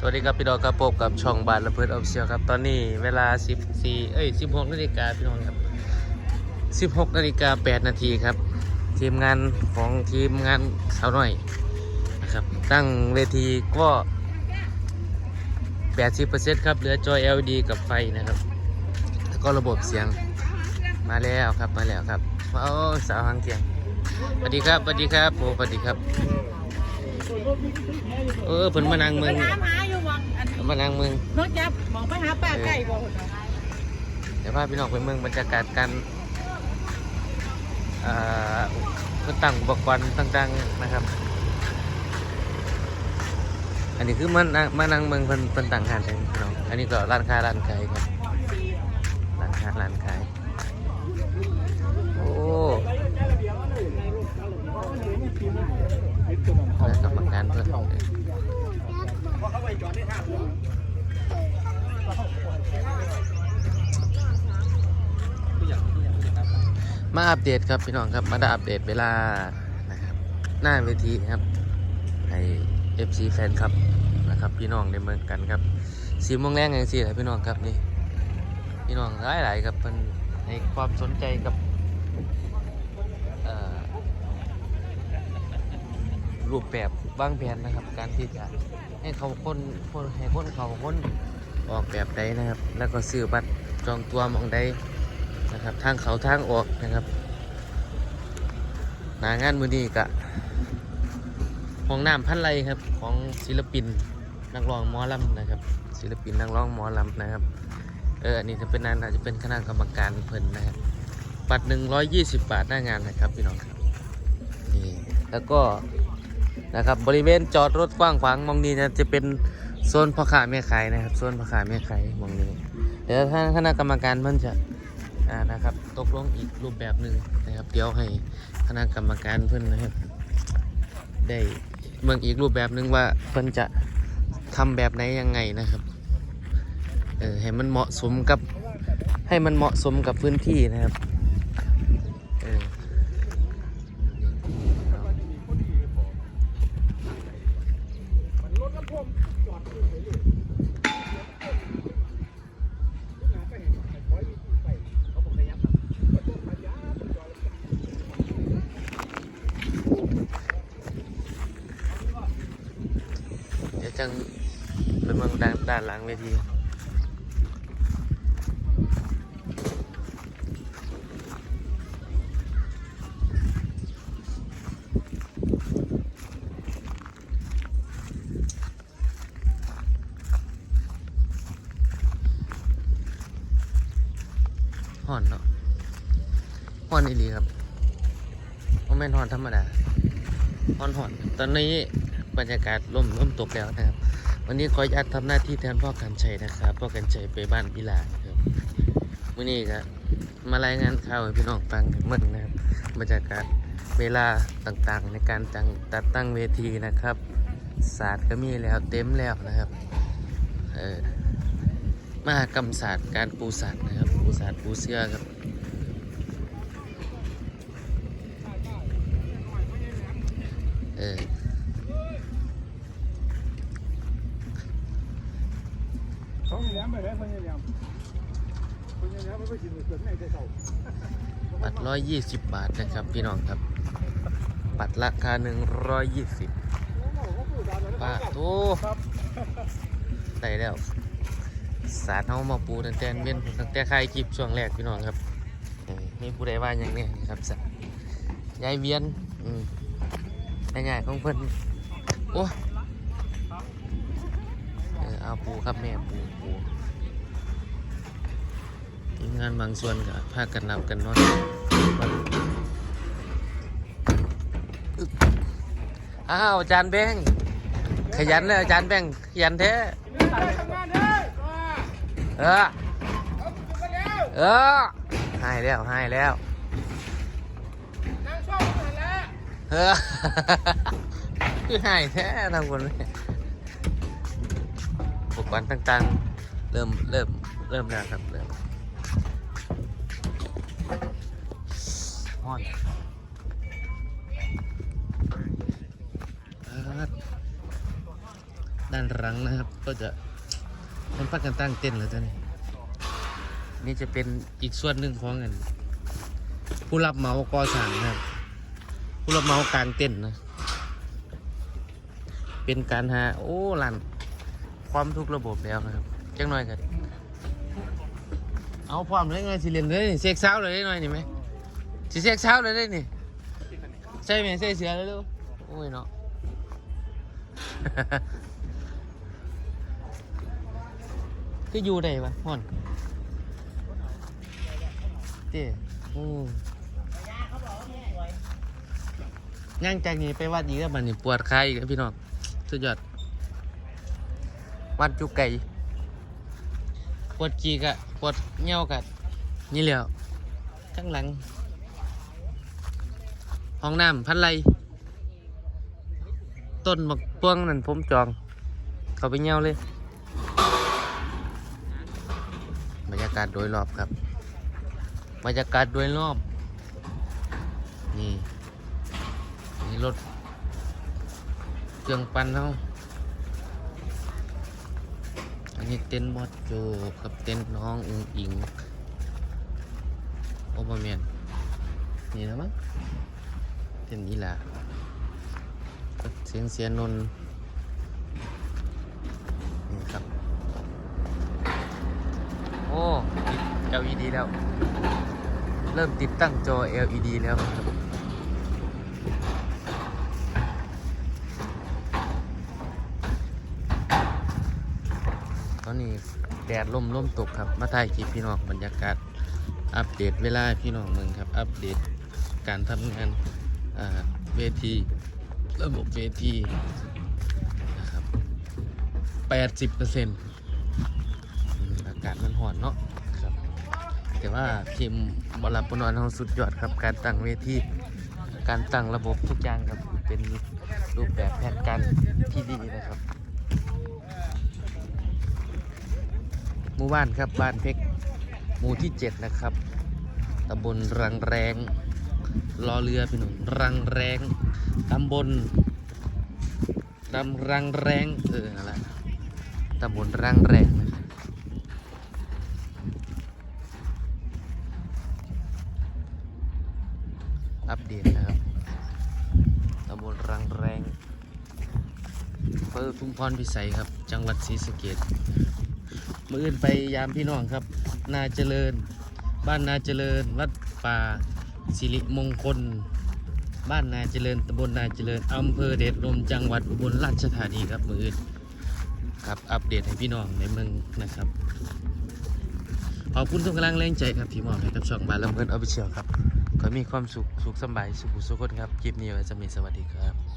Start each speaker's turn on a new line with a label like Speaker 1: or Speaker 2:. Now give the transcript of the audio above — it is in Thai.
Speaker 1: สวัสดีครับพี่น้องครับพบกับช่องบาทระเบิดออฟเชียครับ ตอนนี้เวลา 14 เอ้ย 16 นาฬิกาพี่น้องครับ 16 นาฬิกา 8 นาทีครับ ทีมงานของทีมงานสาวน้อยนะครับ ตั้งเวทีก็ 80%ครับ เหลือจอย LED กับไฟนะครับ แล้วก็ระบบเสียงมาแล้วครับมาแล้วครับโอ้สาวหางเกียงสวัสดีครับสวัสดีครับโอ้สวัสดีครับ เออเพิ่นมานั่งเมือง
Speaker 2: มหาอยู่วังอัน
Speaker 1: เพิ่นมานั่งเมือง
Speaker 2: นกจับมองไปหาป้าไก่บ่คนเนาะ
Speaker 1: เดี๋ยวพาพี่น้องไปเมืองบรรยากาศการเอ่อเพื่อตั้งอุปกรณ์ต่างๆนะครับ อันนี้คือมันมานั่งเมืองเพิ่นเพิ่นตั้งหานเองพี่น้อง อันนี้ก็ร้านค้าร้านขายครับ ร้านค้าร้านขาย โอ้แล้วกรรมการเพิ่น มาอัปเดตครับพี่น้องครับ มาได้อัปเดตเวลานะครับหน้าเวทีครับให้ FC แฟนครับนะครับ พี่น้องในเมืองกันครับสีโมงแรงอย่างสี่แหละพี่น้องครับนี่พี่น้องหลายหลายๆครับเพิ่นให้ความสนใจกับเอ่อรูปแบบ วางแผนนะครับ การที่จะให้เขาคนคนให้คนเขาคนออกแบบใดนะครับ แล้วก็ซื้อบัตรจองตัวมองใดนะครับ ทางเขาทางออกนะครับหนางานมือนี้กะห้องน้ำพันไรครับของศิลปินนักร้องมอลำนะครับ ศิลปินนักร้องมอลำนะครับเอออันนี้จะเป็นนานอาจจะเป็นคณะกรรมการเพิ่นนะครับบัตรหนึ่งร้อยยี่สิบบาทหน้างานนะครับพี่น้องครับนี่แล้วก็ นะครับบริเวณจอดรถกว้างขวางมองนี้นะจะเป็นโซนพ่อค้าแม่ขายนะครับโซนพ่อค้าแม่ขายมองนี้ เดี๋ยวท่างคณะกรรมการเพิ่นจะอ่านะครับตกลงอีกรูปแบบหนึ่งนะครับ เดี๋ยวให้คณะกรรมการเพิ่นนะครับ ได้เมืองอีกรูปแบบหนึ่งว่าเพิ่นจะทำแบบไหนยังไงนะครับเออให้มันเหมาะสมกับให้มันเหมาะสมกับพื้นที่นะครับ จังไปเมืองด้านด้านหลังเวทีห่อนเนาะห่อนอีหลีครับโมเมนห่อนธรรมดาห่อนห่อนตอนนี้ บรรยากาศร่มร่มตกแล้วนะครับ วันนี้ขออนุญาตทำหน้าที่แทนพ่อกันชัยนะครับ พ่อกันชัยไปบ้านพิลาครับมื่อนี้ก็มารายงานข่าวให้พี่น้องฟังเหมือนนะครับบรรยากาศเวลาต่างๆ ในการจังตัดตั้งเวทีนะครับ ศาสตร์ก็มีแล้วเต็มแล้วนะครับเออมหากรรมศาสตร์การปูศาสตร์นะครับปูศาสตร์ปูเสื้อครับ เออ
Speaker 3: ของแหลมไปแล้วคนแหลมคนแหลมมันไปกินเกิดในใจเศร้า
Speaker 1: บัตรร้อยยี่สิบบาทนะครับ พี่น้องครับ บัตรราคาหนึ่งร้อยยี่สิบบาโอ้ได้แล้วศารเฮามาปูตั้งแต่เว้นตั้งแต่ใครคลิปช่วงแรกพี่น้องครับมีผู้ใดว่าอย่างนี้ครับศาสตยายเวียนอืมง่ายๆของเพิ่นโอ้เอาปูครับแม่ปูปู ทีมงานบางส่วนก็พากันนับกันนอนอ้าวอาจารย์แบงค์ขยันเลยอาจารย์แบงค์ขยันแท้เออเออให้แล้วให้แล้วเออคือให้แท้ทางคนอุปกรณ์ต่างๆ เริ่มเริ่มเริ่มแล้วครับเริ่ม ฮ้อนด้านหลังนะครับ ก็จะมันพักกันตั้งเต้นท์แล้วจ้ะนี่นี่จะเป็นอีกส่วนหนึ่งของเงินผู้รับเหมาก่อสร้างนะครับ ผู้รับเหมากลางเต้นนะ เป็นการหาโอ้ลันความทุกระบบแล้วนะครับจังหน่อยกัน เอาพร้อมเลยหน่อยสิเรียนเลยนี่เซ็กเช้าเลยได้หน่อยนี่ไหมสิเซ็กเช้าเลยได้นี่ใช่ไหมใช่เสือเลยลูกโอ้ยเนาะ คืออยู่ได้ปะห่อนเจ้อืมย่างจากนี้ไปวัดอีกแล้วบัดนี้ปวดขาอีกแล้วพี่น้องสุดยอดวัดจุกไก่ปวดจีกะ ปวดเงี้ยวกะนี่แหล้วข้างหลัง ห้องน้ำพันไรต้นบักต้วงนั่นผมจอง เขาไปเงี้ยวเลย บรรยากาศโดยรอบครับ บรรยากาศโดยรอบ นี่นี่รถเครื่องปั่นเขาอั นนี้เต้นบอสโจกับเต้นน้องอุงอิงโอเปอร์แมนนี่นะมั้งเต้นนี้แหละเสียงเสียนนนี่ครับ โอ้ LED แล้ว เริ่มติดตั้งจอ LED แล้วครับ ตอนนี้ แดดล่มล่มตกครับ มาถ่ายคลิปพี่น้องบรรยากาศ อัปเดตเวลาพี่น้องมืองครับ อัปเดตการทำงานเวทีระบบเวทีนะครับ80เปอร์เซ็นต์อากาศมันห่อนเนาะครับ แต่ว่าทีมบอลลับบอลนอนของสุดยอดครับ การตั้งเวที การตั้งระบบทุกอย่างครับ เป็นรูปแบบแผนการที่ดีนะครับ หมู่บ้านครับบ้านเพกหมู่ที่ 7 นะครับตำบลรังแรงรอเรือพี่หนุ่มรังแรงตำบลตำรังแรงเอออะไรตำบลรังแรงนะครับอัปเดตนะครับตำบลรังแรงอำเภอทุ่งพรพิสัยครับ จังหวัดศรีสะเกษ มื่ออื่นไปยามพี่น้องครับ นาเจริญ บ้านนาเจริญ วัดป่าสิริมงคล บ้านนาเจริญตำบลนาเจริญอำเภอเดชลมจังหวัดอุบลราชธานีครับมืออื่นครับอัปเดตให้พี่น้องในเมืองนะครับขอบคุณทุกกำลังแรงใจครับที่มอบให้กับช่องบานลำเพลินออฟฟิเชียลครับขอมีความสุขสุขสบายสุขสุขคนครับคลิปนี้ไว้จะมีสวัสดีครับ